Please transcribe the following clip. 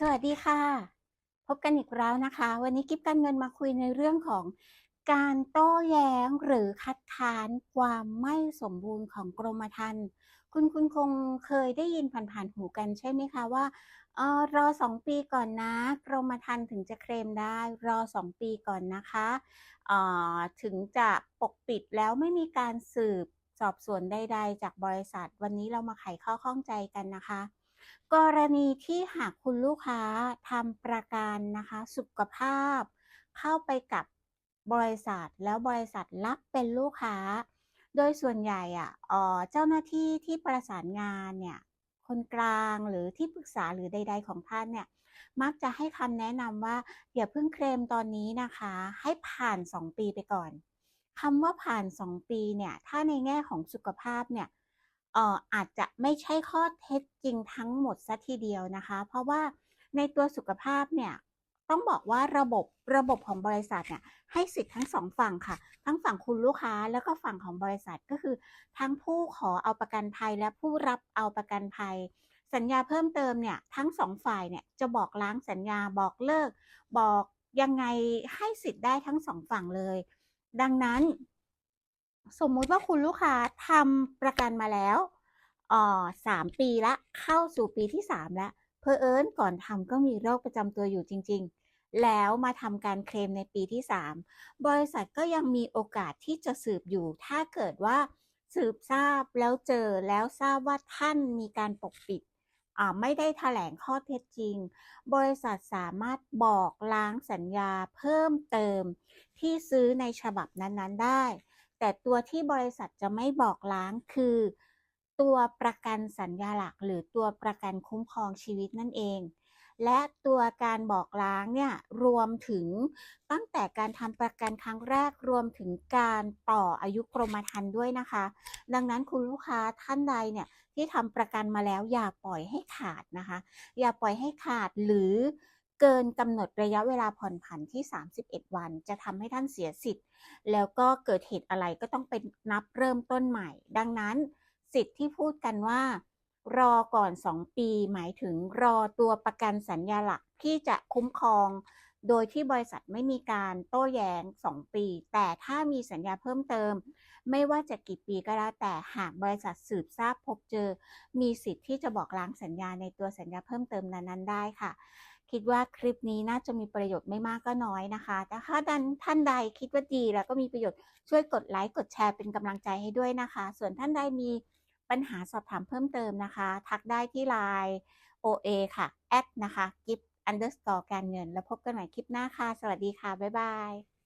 สวัสดีค่ะ พบกันอีกแล้วนะคะ วันนี้กิฟการเงินมาคุยในเรื่องของการโต้แย้งหรือคัดค้านความไม่สมบูรณ์ของกรมธรรม์คุณคุณคงเคยได้ยินผ่านๆหูกันใช่ไหมคะว่าเออรอสองปีก่อนนะกรมธรรม์ถึงจะเคลมได้รอสองปีก่อนนะคะเออถึงจะปกปิดแล้วไม่มีการสืบสอบสวนใดๆ จากบริษัท วันนี้เรามาไขข้อข้องใจกันนะคะ กรณีที่หากคุณลูกค้าทำประกันนะคะ สุขภาพ เข้าไปกับบริษัทแล้วบริษัทรับเป็นลูกค้า โดยส่วนใหญ่อะเอ่อเจ้าหน้าที่ที่ประสานงานเนี่ยคนกลางหรือที่ปรึกษาหรือใด ๆ ของท่านเนี่ยมักจะให้คำแนะนำว่าอย่าเพิ่งเคลมตอนนี้นะคะ ให้ผ่าน 2 ปีไปก่อนคำว่าผ่าน 2 ปีเนี่ยถ้าในแง่ของสุขภาพเนี่ย เอ่ออาจจะไม่ใช่ข้อเท็จจริงทั้งหมดซะทีเดียวนะคะ เพราะว่าในตัวสุขภาพเนี่ยต้องบอกว่าระบบระบบของบริษัทเนี่ยให้สิทธิ์ทั้งสองฝั่งค่ะ ทั้งฝั่งคุณลูกค้าแล้วก็ฝั่งของบริษัทก็คือ ทั้งผู้ขอเอาประกันภัยและผู้รับเอาประกันภัย สัญญาเพิ่มเติมเนี่ยทั้งสองฝ่ายเนี่ยจะบอกล้างสัญญาบอกเลิก บอกยังไงให้สิทธิ์ได้ทั้งสองฝั่งเลย ดังนั้น สมมุติว่าคุณลูกค้าทำประกันมาแล้วอ่อสามปีละเข้าสู่ปีที่สามแล้วเพอเอิญก่อนทำก็มีโรคประจำตัวอยู่จริง ๆ แล้วมาทำการเคลมในปีที่สามบริษัทก็ยังมีโอกาสที่จะสืบอยู่ ถ้าเกิดว่าสืบทราบแล้วเจอแล้วทราบว่าท่านมีการปกปิดไม่ได้แถลงข้อเท็จจริง บริษัทสามารถบอกล้างสัญญาเพิ่มเติมที่ซื้อในฉบับนั้นๆได้ แต่ตัวที่บริษัทจะไม่บอกล้างคือ ตัวประกันสัญญาหลัก หรือตัวประกันคุ้มครองชีวิตนั่นเอง และตัวการบอกล้างเนี่ยรวมถึงตั้งแต่การทำประกันครั้งแรกรวมถึงการต่ออายุกรมธรรม์ด้วยนะคะ ดังนั้นคุณลูกค้าท่านใดเนี่ยที่ทำประกันมาแล้วอย่าปล่อยให้ขาดนะคะ อย่าปล่อยให้ขาดหรือ เกินกำหนดระยะเวลาผ่อนผันที่ 31 วัน จะทำให้ท่านเสียสิทธิ์ แล้วก็เกิดเหตุอะไรก็ต้องเป็นนับเริ่มต้นใหม่ ดังนั้น สิทธิ์ที่พูดกันว่า รอก่อน 2 ปี หมายถึงรอตัวประกันสัญญาหลักที่จะคุ้มครอง โดยที่บริษัทไม่มีการโต้แย้ง 2 ปี แต่ถ้ามีสัญญาเพิ่มเติม ไม่ว่าจะกี่ปีก็แล้วแต่หากบริษัทสืบทราบพบเจอ มีสิทธิ์ที่จะบอกล้างสัญญาในตัวสัญญาเพิ่มเติมนั้นๆได้ค่ะ คิดว่าคลิปนี้น่าจะมีประโยชน์ไม่มากก็น้อยนะคะแต่ถ้าดันท่านใดคิดว่าดีแล้วก็มีประโยชน์ช่วยกดไลค์กดแชร์เป็นกำลังใจให้ด้วยนะคะ ส่วนท่านใดมีปัญหาสอบถามเพิ่มเติมนะคะ ทักได้ที่ไลน์ OA ค่ะแอดนะคะ gift underscore การเงิน แล้วพบกันใหม่คลิปหน้าค่ะ สวัสดีค่ะ บ๊ายบาย